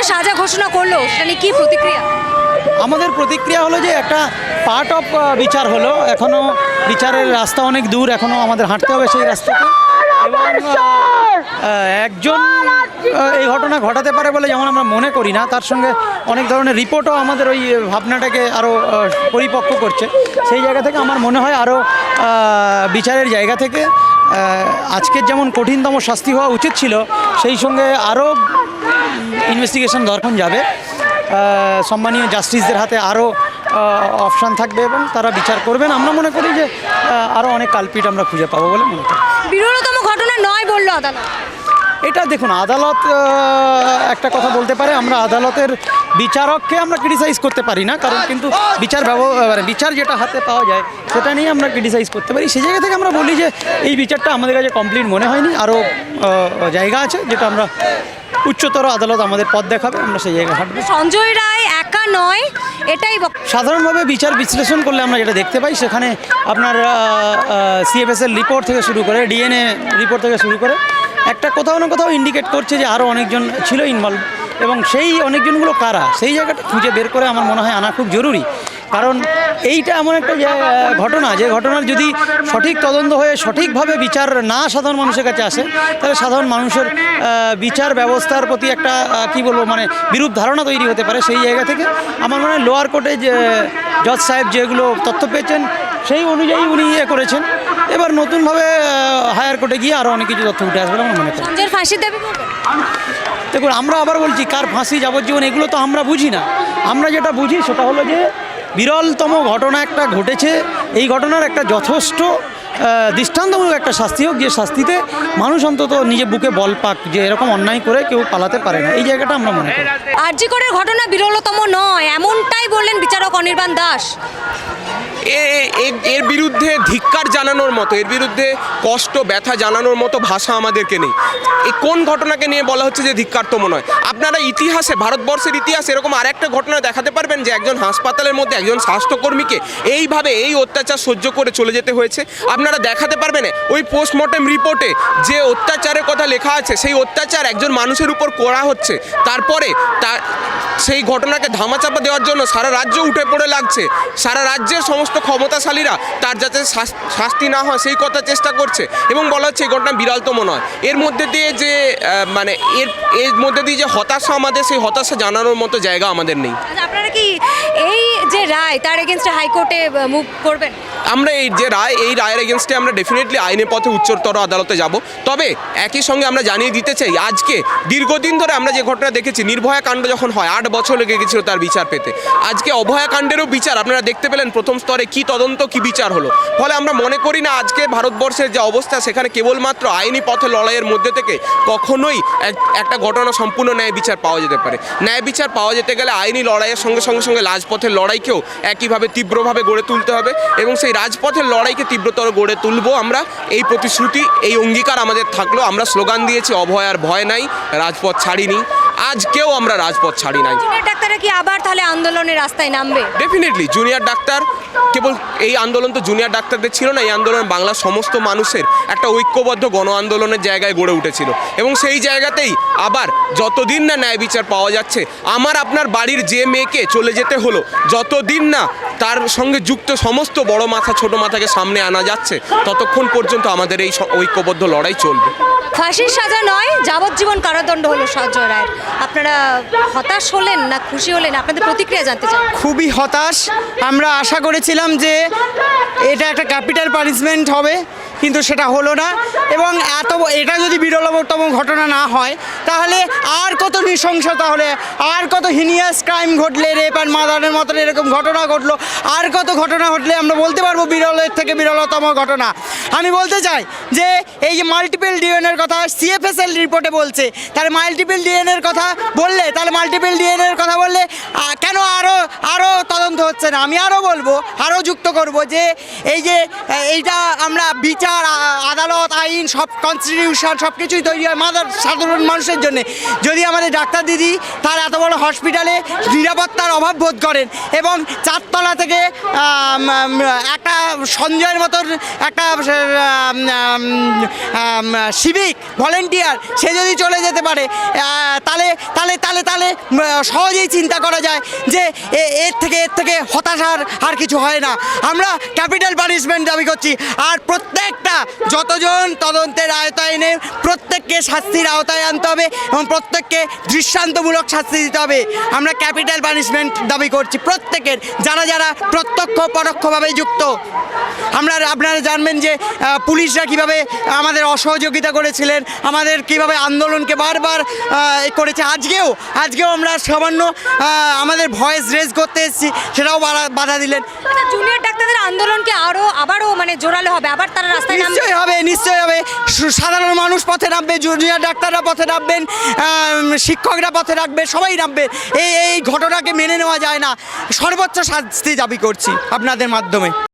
যে সাজা ঘোষণা করল, সেটা নিয়ে কি প্রতিক্রিয়া? আমাদের প্রতিক্রিয়া হলো যে একটা পার্ট অফ বিচার হলো। এখনও বিচারের রাস্তা অনেক দূর এখনও আমাদের হাঁটতে হবে সেই রাস্তাতে। একজন এই ঘটনা ঘটাতে পারে বলে যেমন আমরা মনে করি না, তার সঙ্গে অনেক ধরনের রিপোর্টও আমাদের ওই ভাবনাটাকে আরও পরিপক্ক করছে। সেই জায়গা থেকে আমার মনে হয় আরও বিচারের জায়গা থেকে আজকের যেমন কঠিনতম শাস্তি হওয়া উচিত ছিল, সেই সঙ্গে আরও ইনভেস্টিগেশন দরকার যাবে। সম্মানীয় জাস্টিসদের হাতে আরও অপশান থাকবে এবং তারা বিচার করবেন। আমরা মনে করি যে আরও অনেক কালপিট আমরা খুঁজে পাবো বলে মনে করি। বিরলতম ঘটনা নয় বলল আদালত। এটা দেখুন আদালত একটা কথা বলতে পারে আমরা আদালতের বিচারককে আমরা ক্রিটিসাইজ করতে পারি না কারণ কিন্তু বিচার ব্যব- মানে বিচার যেটা হাতে পাওয়া যায় সেটা নিয়ে আমরা ক্রিটিসাইজ করতে পারি। সেই জায়গা থেকে আমরা বলি যে এই বিচারটা আমাদের কাছে কমপ্লিট মনে হয়নি। আরও জায়গা আছে যেটা আমরা উচ্চতর আদালত আমাদের পথ দেখাবে আমরা সেই জায়গায় হাঁটবো। সঞ্জয় রায় একা নয় এটাই সাধারণভাবে বিচার বিশ্লেষণ করলে আমরা যেটা দেখতে পাই সেখানে আপনার সিএফএস এর রিপোর্ট থেকে শুরু করে ডিএনএ রিপোর্ট থেকে শুরু করে একটা কোথাও না কোথাও ইন্ডিকেট করছে যে আরও অনেকজন ছিল ইনভলভ এবং সেই অনেকজনগুলো কারা? সেই জায়গাটা খুঁজে বের করে আমার মনে হয় আনা খুব জরুরি। কারণ এইটা এমন একটা যে- ঘটনা যে ঘটনার যদি সঠিক তদন্ত হয়ে সঠিকভাবে বিচার না সাধারণ মানুষের কাছে আসে তাহলে সাধারণ মানুষের বিচার ব্যবস্থার প্রতি একটা কি বলব মানে বিরূপ ধারণা তৈরি হতে পারে সেই জায়গা থেকে। আমার মনে হয় লোয়ার কোর্টে যে জজ সাহেব যেগুলো তথ্য পেয়েছেন সেই অনুযায়ী উনি ইয়ে করেছেন। এবার নতুনভাবে হায়ার কোর্টে গিয়ে আরও অনেক কিছু তথ্য উঠে আসবে আমার মনে করি দেখুন আমরা আবার বলছি কার ফাঁসি যাবজ্জীবন এগুলো তো আমরা বুঝি না। আমরা যেটা বুঝি সেটা হলো যে বিরলতম ঘটনা একটা ঘটেছে। এই ঘটনার একটা যথেষ্ট দৃষ্টান্তমূলক একটা শাস্তি হোক, যে শাস্তিতে মানুষ অন্তত নিজে বুকে বল পাক, যে এরকম অন্যায় করে কেউ পালাতে পারে না। এই জায়গাটা আমরা মনে করি। আরজিকরের ঘটনা বিরলতম নয়, এমনটাই বললেন বিচারক অনির্বাণ দাস। এর বিরুদ্ধে ধিক্কার জানানোর মতো, এর বিরুদ্ধে কষ্ট, ব্যথা জানানোর মতো ভাষা আমাদেরকে নেই। এই কোন ঘটনাকে নিয়ে বলা হচ্ছে যে ধিক্কারতম নয়? আপনারা ইতিহাসে, ভারতবর্ষের ইতিহাস এরকম আরেকটা ঘটনা দেখাতে পারবেন যে একজন হাসপাতালের মধ্যে একজন স্বাস্থ্যকর্মীকে এইভাবে এই অত্যাচার সহ্য করে চলে যেতে হয়েছে। আপনারা দেখাতে পারবেন ওই পোস্টমর্টেম রিপোর্টে যে অত্যাচারের কথা লেখা আছে, সেই অত্যাচার একজন মানুষের উপর করা হচ্ছে। তারপরে তার, সেই ঘটনাকে ধামাচাপা দেওয়ার জন্য সারা রাজ্য উঠে পড়ে লাগছে। সারা রাজ্যের সমস্ত ক্ষমতাশালীরা তার যাতে শাস- শাস্তি না হয় সেই কথা চেষ্টা করছে। এবং বলা হচ্ছে এই ঘটনা বিরলতম নয়। এর মধ্যে দিয়ে যে মানে এর এর মধ্যে দিয়ে যে হতাশা আমাদের সেই হতাশা জানানোর মতো জায়গা আমাদের নেই। আচ্ছা, আপনারা কি এই যে রায় তার এগেনস্টে হাইকোর্টে মুভ করবেন? আমরা এই যে রায় এই রায়ের এগেনস্টে আমরা ডেফিনেটলি আইনের পথে উচ্চতর আদালতে যাব। তবে একই সঙ্গে আমরা জানিয়ে দিতে চাই আজকে দীর্ঘদিন ধরে আমরা যে ঘটনা দেখেছি নির্ভয়া কাণ্ড যখন হয় আট বছর লেগে গেছিল তার বিচার পেতে। আজকে অভয়া কাণ্ডেরও বিচার আপনারা দেখতে পেলেন প্রথম স্তরে কি তদন্ত, কি বিচার হলো? ফলে আমরা মনে করি না আজকে ভারতবর্ষের যে অবস্থা, সেখানে কেবলমাত্র আইনি পথে লড়াইয়ের মধ্যে থেকে কখনোই একটা ঘটনা সম্পূর্ণ ন্যায় বিচার পাওয়া যেতে পারে। ন্যায় বিচার পাওয়া যেতে গেলে আইনি লড়াইয়ের সঙ্গে সঙ্গে সঙ্গে রাজপথের লড়াইকেও একইভাবে তীব্রভাবে গড়ে তুলতে হবে এবং সেই রাজপথের লড়াইকে তীব্রতর গড়ে তুলবো আমরা। এই প্রতিশ্রুতি, এই অঙ্গীকার আমাদের থাকল। আমরা স্লোগান দিয়েছি, অভয় আর ভয় নাই, রাজপথ ছাড়িনি। আজকেও আমরা রাজপথ ছাড়ি নাই। ডাক্তাররা কি আবার তাহলে আন্দোলনের রাস্তায় নামবে? ডেফিনেটলি জুনিয়র ডাক্তার কেবল এই আন্দোলন তো জুনিয়র ডাক্তারদের ছিল না এই আন্দোলন বাংলার সমস্ত মানুষের একটা ঐক্যবদ্ধ গণ আন্দোলনের জায়গায় গড়ে উঠেছিল। এবং সেই জায়গাতেই আবার যতদিন না ন্যায় বিচার পাওয়া যাচ্ছে আমার আপনার বাড়ির যে মেয়েকে চলে যেতে হলো যতদিন না তার সঙ্গে যুক্ত সমস্ত বড় মাথা ছোট মাথাকে সামনে আনা যাচ্ছে ততক্ষণ পর্যন্ত আমাদের এই ঐক্যবদ্ধ লড়াই চলবে। ফাঁসির সাজা নয় যাবজ্জীবন কারাদণ্ড হলো সঞ্জয় রায়ের। আপনারা হতাশ হলেন না খুশি হলেন? আপনাদের প্রতিক্রিয়া জানতে চান খুবই হতাশ। আমরা আশা করেছিলাম যে এটা একটা ক্যাপিটাল পানিশমেন্ট হবে। কিন্তু সেটা হলো না। এবং এত এটা যদি বিরলতম ঘটনা না হয়, তাহলে আর কত নৃশংসতা হলে আর কত হিনিয়াস ক্রাইম ঘটলে রেপ অ্যান্ড মাদারের মতন এরকম ঘটনা ঘটলো? আর কত ঘটনা ঘটলে আমরা বলতে পারব বিরলের থেকে বিরলতম ঘটনা? আমি বলতে চাই যে, এই যে মাল্টিপল ডিএনএর কথা সিএফএসএল রিপোর্টে বলছে, তাহলে মাল্টিপল ডিএনএর কথা বললে, তাহলে মাল্টিপল ডিএনএর কথা বললে কেন আরও আরও তদন্ত হচ্ছে না? আমি আরও বলব আরও যুক্ত করব যে এই যে, এইটা আমরা বিচার আদালত, আইন, সব কনস্টিটিউশন সব কিছুই তৈরি হয় মাদার, সাধারণ মানুষের জন্য। যদি আমাদের ডাক্তার দিদি তার এত বড় হসপিটালে নিরাপত্তার অভাব বোধ করেন এবং চারতলা থেকে একটা সঞ্জয়ের মতন একটা সিভিক ভলেন্টিয়ার সে যদি চলে যেতে পারে তাহলে তাহলে তাহলে তাহলে সহজেই চিন্তা করা যায়। যে এর থেকে এর থেকে হতাশার আর কিছু হয় না। আমরা ক্যাপিটাল পানিশমেন্ট দাবি করছি। আর প্রত্যেকটা, যতজন তদন্তের আওতায় এনে প্রত্যেককে শাস্তির আওতায় আনতে হবে এবং প্রত্যেককে দৃষ্টান্তমূলক শাস্তি দিতে হবে। আমরা ক্যাপিটাল পানিশমেন্ট দাবি করছি প্রত্যেকের, যারা যারা প্রত্যক্ষ পরোক্ষভাবে যুক্ত। আমরা, আপনারা জানবেন যে পুলিশরা কীভাবে আমাদের অসহযোগিতা করেছিলেন, আমাদের কীভাবে আন্দোলনকে বারবার করেছে। আজকেও আজকেও আমরা সামান্য আমাদের ভয়েস রেজ করতে এসেছি সেটাও বাধা- দিলেন। জুনিয়র ডাক্তারদের আন্দোলনকে আরও আবারও মানে জোরালো হবে আবার তারা রাস্তায় নিশ্চয়ই হবে নিশ্চয়ই হবে। সাধারণ মানুষ পথে নামবে জুনিয়র ডাক্তাররা পথে নামবেন শিক্ষকরা পথে রাখবে সবাই নামবে এই এই ঘটনাকে মেনে নেওয়া যায় না। সর্বোচ্চ শাস্তি দাবি করছি আপনাদের মাধ্যমে।